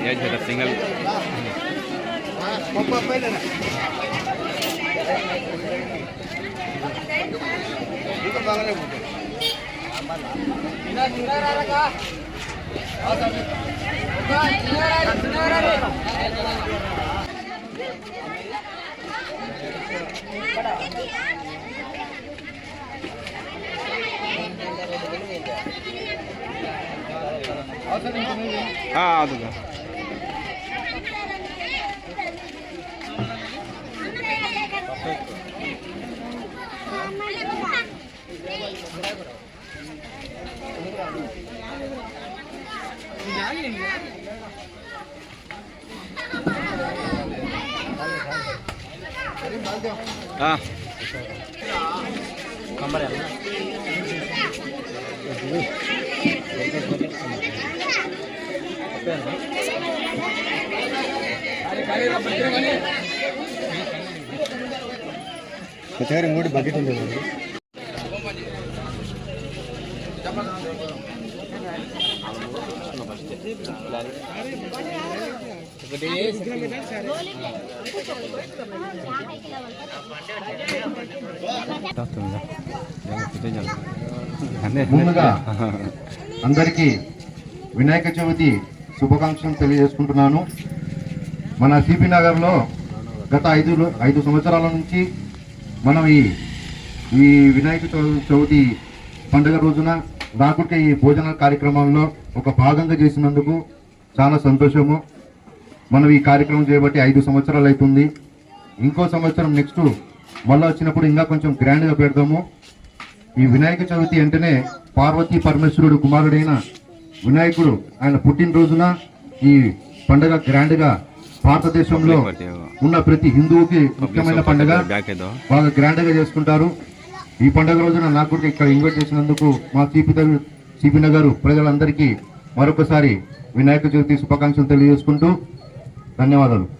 ayo, jadi tinggal. Apa apa ini kan Ah, அதுதான் Yeah. ఒకసారి ఇంకోటి బకెట్ ఉంది చెప్పండి ముందుగా అందరికీ వినాయక చవితి శుభాకాంక్షలు తెలియజేసుకుంటున్నాను. మన సిపి నగర్లో గత ఐదు ఐదు సంవత్సరాల నుంచి మనం ఈ ఈ వినాయక చవి- చవితి పండుగ రోజున రాకుటే ఈ భోజన కార్యక్రమంలో ఒక భాగంగా చేసినందుకు చాలా సంతోషము. మనం ఈ కార్యక్రమం చేయబట్టి ఐదు సంవత్సరాలు అవుతుంది ఇంకో సంవత్సరం నెక్స్ట్ మళ్ళీ వచ్చినప్పుడు ఇంకా కొంచెం గ్రాండ్గా పెడదాము. ఈ వినాయక చవితి వెంటనే పార్వతీ పరమేశ్వరుడు కుమారుడైన వినాయకుడు ఆయన పుట్టినరోజున ఈ పండుగ గ్రాండ్గా భారతదేశంలో ఉన్న ప్రతి హిందువుకి ముఖ్యమైన పండుగ. బాగా గ్రాండ్గా చేసుకుంటారు. ఈ పండుగ రోజున నాకు కూడా ఇక్కడ ఇన్వైట్ చేసినందుకు మా సిపి సిపి నగరు ప్రజలందరికీ మరొకసారి వినాయక చవితి శుభాకాంక్షలు తెలియజేసుకుంటూ ధన్యవాదాలు.